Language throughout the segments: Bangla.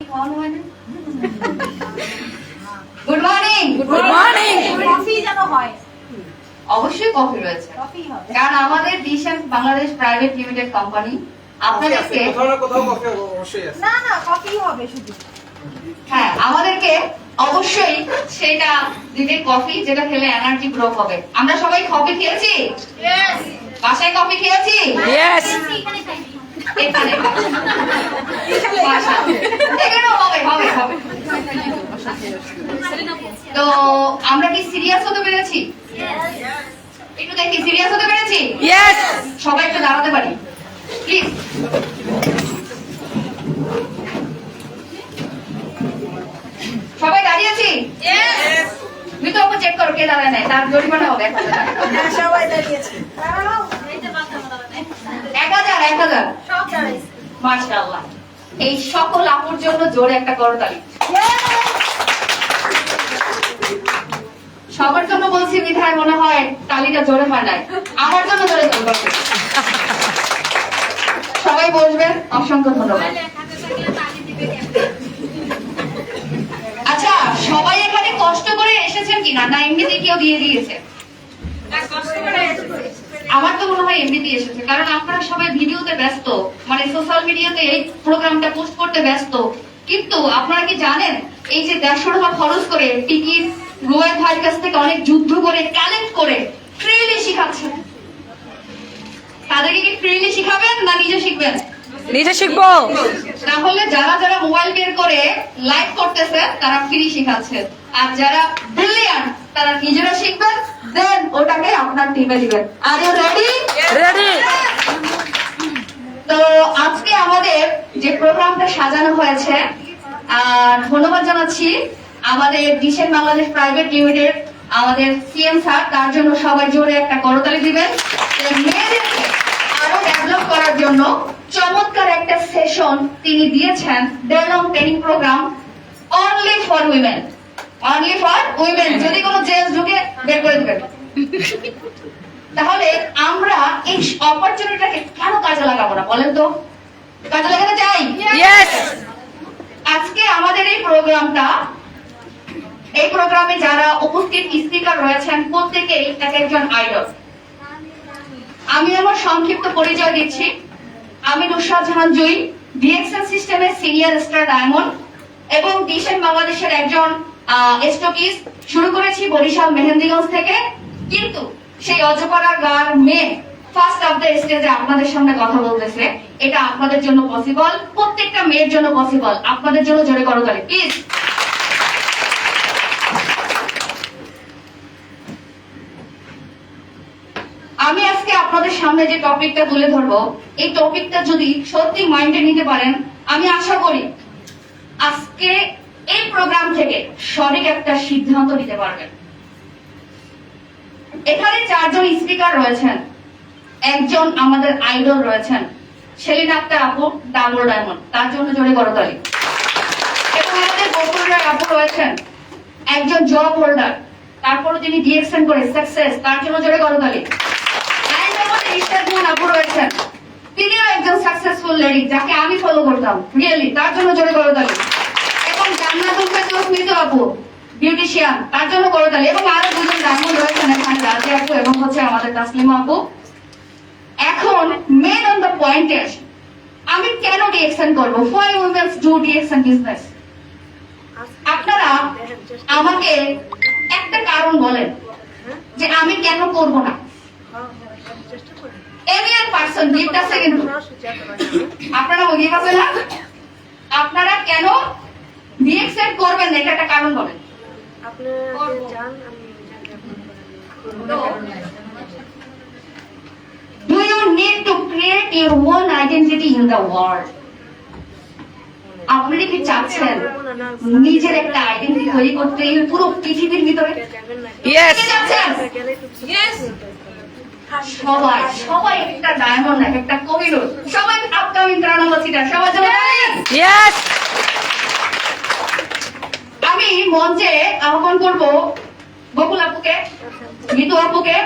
হয় good morning good morning coffee যেন হয়। অবশ্যই কফি রয়েছে। কারণ আমাদের ডিশন বাংলাদেশ প্রাইভেট লিমিটেড কোম্পানি আপনাদেরকে না না না কফি হবে শুধু। হ্যাঁ আমাদেরকে অবশ্যই সেটা দিবে কফি যেটা খেলে এনার্জি গ্রো হবে। আমরা সবাই কফি খেয়েছি? বাসায় কফি খেয়েছি? এখানে বাসায়। হবে হবে হবে তো আমরা কি সিরিয়াস হতে পেরেছি একটু দেখি সিরিয়াস হতে পেরেছি সবাই একটু দাঁড়াতে পারি প্লিজ সবাই দাঁড়িয়ে আছি মিতু চেক করো কে দাঁড়ায় নাই তার জরিমানা হবে হ্যাঁ সবাই দাঁড়িয়েছে। এক হাজার এক হাজার। মাশাআল্লাহ। এই সকল আপুর জন্য জোরে একটা করতালি। সবার জন্য বলছি বিধায় মনে হয় তালিটা জোরে হয় নাই। আমার জন্য জোরে করবে সবাই বসবেন অসংখ্য ধন্যবাদ। আচ্ছা সবাই এখানে কষ্ট করে এসেছেন কিনা? না এমনিতে কেউ দিয়ে দিয়েছে। আমার তো মনে হয় এমনিতেই এসেছে কারণ আপনারা সবাই ভিডিওতে ব্যস্ত মানে সোশ্যাল মিডিয়াতে এই প্রোগ্রামটা পোস্ট করতে ব্যস্ত। কিন্তু আপনারা কি জানেন এই যে দেড়শো টাকা খরচ করে টিকিট রোয়েল ভাইয়ের কাছ থেকে অনেক যুদ্ধ করে কালেক্ট করে ফ্রিলি শিখাচ্ছেন। তাদেরকে কি ফ্রিলি শিখাবেন না নিজে শিখবেন? নিজে শিখব। তাহলে যারা যারা মোবাইল বের করে লাইভ করতেছে তারা ফ্রি শিখাচ্ছে আর যারা ব্রিলিয়ান্ট তারা নিজেরা শিখবেন দেন ওটাকে আপনার টিমে দিবেন। আর ইউ রেডি রেডি তো আজকে আমাদের যে প্রোগ্রামটা সাজানো হয়েছে আর ধন্যবাদ জানাচ্ছি আমাদের ডিসেন বাংলাদেশ প্রাইভেট লিমিটেড আমাদের সিএম স্যার তার জন্য সবাই জোরে একটা করতালি দিবেন। যে মেয়েদেরকে আরও ডেভেলপ করার জন্য চমৎকার একটা সেশন তিনি দিয়েছেন day long training programme only for women only for women যদি কোনো জেন্টস ঢুকে বের করে দিবেন। তাহলে আমরা এই অপরচুনিটিটাকে কেন কাজে লাগাবো না? বলেন তো। কাজে লাগাতে চাই? আজকে আমাদের এই প্রোগ্রামটা এই প্রোগ্রামে যারা উপস্থিত স্পিকার রয়েছেন প্রত্যেকেই এক একজন আইডল আমি আমার সংক্ষিপ্ত পরিচয় দিচ্ছি। আমি নুসরাত জাহান জুই ডিএক্সএল সিস্টেমের সিনিয়র স্টার ডায়মন্ড এবং ডিসেন বাংলাদেশের একজন স্টকিস শুরু করেছি বরিশাল মেহেন্দিগঞ্জ থেকে। কিন্তু সেই অজপাড়া গার মেয়ে ফার্স্ট অফ দ্য স্টেজে আপনাদের সামনে কথা বলতেছে। এটা আপনাদের জন্য পসিবল প্রত্যেকটা মেয়ের জন্য পসিবল আপনাদের জন্য জোরে করো তাহলে প্লিজ আমি আজকে আপনাদের সামনে যে টপিকটা তুলে ধরবো, এই টপিকটা যদি সত্যি মাইন্ডে নিতে পারেন, আমি আশা করি আজকে এই প্রোগ্রাম থেকে সঠিক একটা সিদ্ধান্ত নিতে পারবেন। এখানে চারজন স্পিকার রয়েছেন। একজন আমাদের আইডল রয়েছেন। সেলিন আক্তার আপু, ডাবল ডায়মন্ড। তার জন্য জোরে করতালি। এবং আমাদের আপু রয়েছেন। একজন জব হোল্ডার। তিনি সাকসেস তার জন্য জোরে আপু রয়েছেন। তিনিও একজন সাকসেসফুল লেডি যাকে আমি ফলো করতাম। তার জন্য জোরে করতালি। এবং জান্নাতুল আপু বিউটিশিয়ান তার জন্য করতালি এবং আরও দুজন ডায়মন্ড রয়েছেন এখানে, রাজি আপু এবং হচ্ছে আমাদের তাসলিমা আপু। এখন মেন অন দ্য পয়েন্ট আমি কেন ডিএক্সএন করব? For women's do DXN business আপনারা আমাকে একটা কারণ বলেন, যে আমি কেন করব না? এনিয়ার পার্সন গিভ দ্য সেকেন্ড আপনারা বুঝিয়ে পাচ্ছেন না? আপনারা কেন ডিএক্সএন করবেন না? এটা একটা কারণ বলেন। Do you need to create your own identity in the world? আপনি কি চাচ্ছেন নিজের একটা আইডেন্টিটি তৈরি করতে এই পুরো পৃথিবীর ভিতরে? সবাই সবাই একটা ডায়মন্ড এক একটা কোহিনুর সবাই আপকামিং ত্রাণাবতীটা সবার জন্য আমি মঞ্চে আহ্বান করব বকুল আপুকে মিতু আপুকে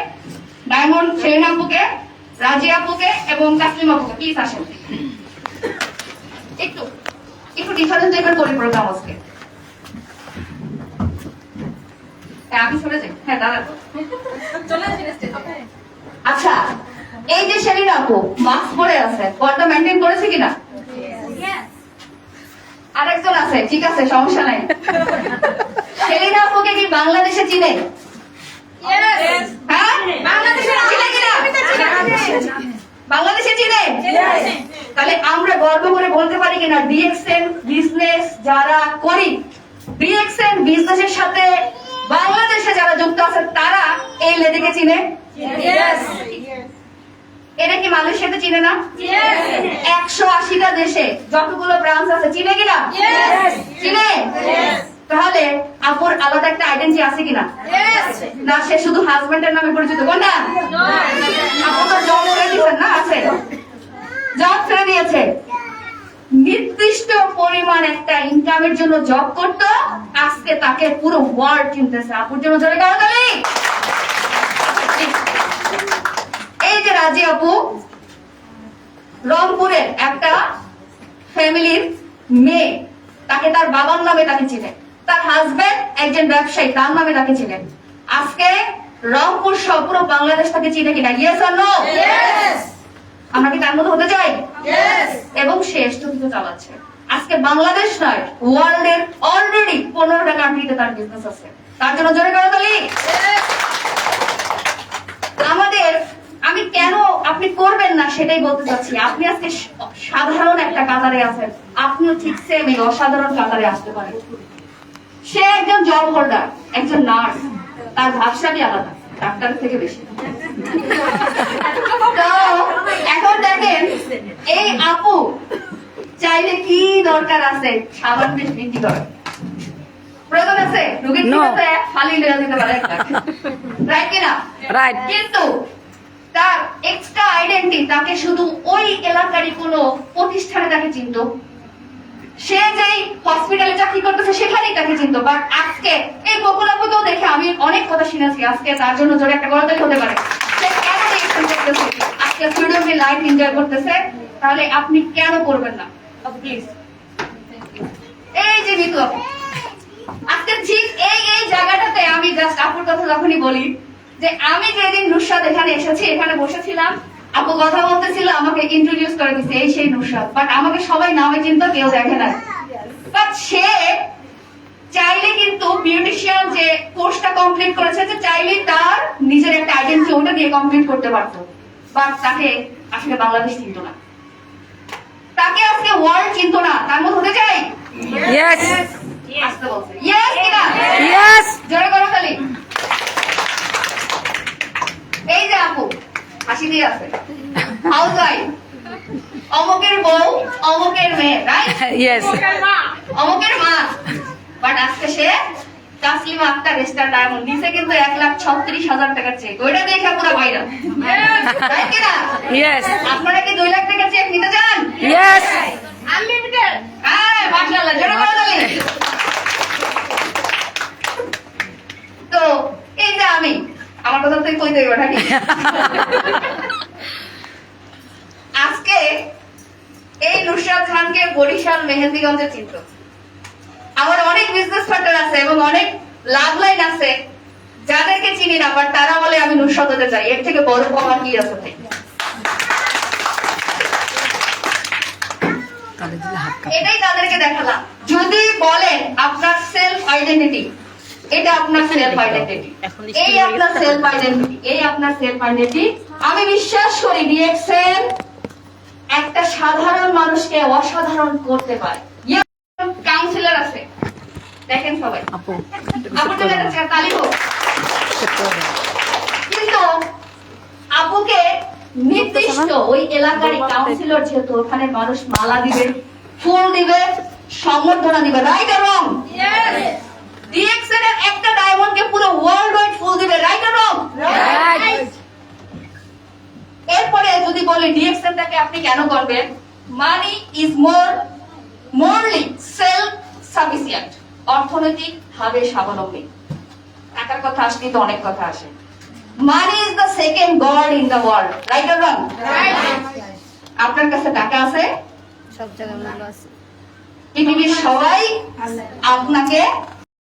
ডায়মন্ড সেলিন আপুকে রাজি আপুকে এবং তাসলিম আপুকে। প্লিজ আসেন। একটু একটু ডিফারেন্ট টাইপের করি প্রোগ্রাম আজকে আমি চলে যাই হ্যাঁ দাঁড়া আচ্ছা এই যে শেরিন আপু মাস্ক পরে আছে। পর্দা মেনটেন করেছে কিনা? আরেকজন আছে ঠিক আছে সমস্যা নাই। শেরিন আপুকে কি বাংলাদেশে চিনে? হ্যাঁ? বাংলাদেশে চিনে বাংলাদেশে চিনে? তাহলে আমরা গর্ব করে বলতে পারি কিনা ডিএক্সএন বিজনেস যারা করি ডিএক্সএন বিজনেসের সাথে বাংলাদেশে যারা যুক্ত আছে তারা এই লেডিকে চিনে? এটা কি মালয়েশিয়াতে চিনে না? একশো আশিটা দেশে যতগুলো ব্রাঞ্চ আছে চিনে কিনা? চিনে? তাহলে আপুর আলাদা একটা আইডেন্টি আছে কিনা? না সে শুধু হাজবেন্ডের নামে পরিচিত কোনটা? আপু তো জব দিয়েছেন না আছে? জব ছেড়ে দিয়েছে। নির্দিষ্ট পরিমাণ একটা ইনকামের জন্য জব করতো আজকে তাকে পুরো ওয়ার্ল্ড চিনতেছে আপুর জন্য জোরে করতালি এই যে রাজি আপু? রংপুরের একটা ফ্যামিলির মেয়ে তাকে তার বাবার নামে তাকে চিনে। তার হাজবেন্ড একজন ব্যবসায়ী তার নামে তাকে চিনেন আজকে রংপুর সহ পুরো বাংলাদেশ তাকে চিনে কিনা? ইয়েস আর নো আমরা কি তার মধ্যে হতে চাই? এবং সে স্থগিত চালাচ্ছে। আজকে বাংলাদেশ নয় ওয়ার্ল্ড এর অলরেডি পনেরোটা কান্ট্রিতে তার বিজনেস আছে। তার জন্য জোরে করো তালি আমাদের আমি কেন আপনি করবেন না সেটাই বলতে চাচ্ছি আপনি আজকে সাধারণ একটা কাতারে আছেন। আপনিও ঠিক সেম এই অসাধারণ কাতারে আসতে পারেন। সে একজন জব হোল্ডার একজন নার্স তার ভাবসাবই আলাদা ডাক্তার থেকে বেশি। এখন দেখেন এই আপু চাইলে কি দরকার আছে? সাবান বেশ বিক্রি করে। প্রয়োজন আছে? রুগীর ফালি লেগে দিতে পারে। রাইট কিনা? Right. কিন্তু তার এক্সট্রা আইডেন্টি তাকে শুধু ওই এলাকারই কোনো প্রতিষ্ঠানে তাকে চিনত। সে যেই হসপিটালে চাকরি করতেছে, সেখানেই তাকে চিনত। বাট আজকে এই বকুলাপুকেও দেখে আমি অনেক কথা শুনেছি, আজকে তার জন্য জোরে একটা গড়তালি হতে পারে। সে কেন রিয়েকশন লাইফ এনজয় করতেছে, তাহলে আপনি কেন করবেন না? প্লিজ এই যে আপু। আজকে ঠিক এই এই জায়গাটাতে আমি জাস্ট আপুর কথা যখনই বলি যে আমি যেদিন নুসরাত এখানে এসেছি এখানে বসেছিলাম আপু কথা বলতেছিল আমাকে ইন্ট্রোডিউস করে দিচ্ছে এই সেই নুসরাত। বাট আমাকে সবাই নামে চিন্তা কেউ দেখে না বাট সে চাইলে কিন্তু বিউটিশিয়ান যে কোর্সটা কমপ্লিট করেছে যে চাইলে তার নিজের একটা আইডেন্টি ওটা দিয়ে কমপ্লিট করতে পারতো। বাট তাকে আসলে বাংলাদেশ চিনত না। তাকে আজকে ওয়ার্ল্ড চিনত না। তার মধ্যে হতে চাই? Yes. আসতে বলছে। ইয়েস কিনা? Yes. জোরে করো তালি এই যে আপু হাসি দিয়ে আছে। হাউস ওয়াইফ অমুকের বউ অমুকের মেয়ে রাইট Yes. অমুকের মা বাট আজকে সে তাসলিমা আক্তার স্টার ডায়মন্ড দিছে কিন্তু এক লাখ ছত্রিশ হাজার টাকার চেক ওইটা দেখে পুরো বাইরা আপনারা কি দুই লাখ টাকার চেক নিতে চান? Yes. আনলিমিটেড হ্যাঁ মাশাআল্লাহ জোরে করো তালি তো এই যে আমি আমার কথা তুই কই দেবে নাকি আজকে এই নুসরাত খানকে মেহেন্দিগঞ্জে চিনত আমার অনেক বিজনেস পার্টনার আছে এবং অনেক লাভ লাইন আছে। যাদেরকে চিনি না বাট তারা বলে আমি নুসরাত হতে চাই। এর থেকে বড় পাওয়ার কি আছে? ভাই? এটাই তাদেরকে দেখালাম। যদি বলেন আপনার সেলফ আইডেন্টিটি এটা আপনার সেলফ আইডেন্টিটি এই আপনার সেলফ আইডেন্টিটি এই আপনার সেলফ আইডেন্টিটি আমি বিশ্বাস করি ডিএক্সএল একটা সাধারণ মানুষকে অসাধারণ করতে পারে। দেখেন সবাই। আপু আপনাদের কাছে তালি হোক। কিন্তু আপুকে নির্দিষ্ট ওই এলাকার কাউন্সিলর যেহেতু ওখানে মানুষ মালা দিবে ফুল দিবে সম্বর্ধনা দিবে রাইট আর রং ডিএক্সএল এর একটা ডায়মন্ডকে পুরো ওয়ার্ল্ড ওয়াইড ফুল দিবে রাইট আর রং এরপরে যদি বলে ডিএক্সএলটাকে আপনি কেন করবেন money is more morally self sufficient অর্থনৈতিক ভাবে স্বাবলম্বী। টাকার কথা আসলে তো অনেক কথা আসে। Money is the second god in the world right or wrong আপনার কাছে টাকা আছে? সব জায়গায় মূল্য আছে। পৃথিবীর সবাই আপনাকে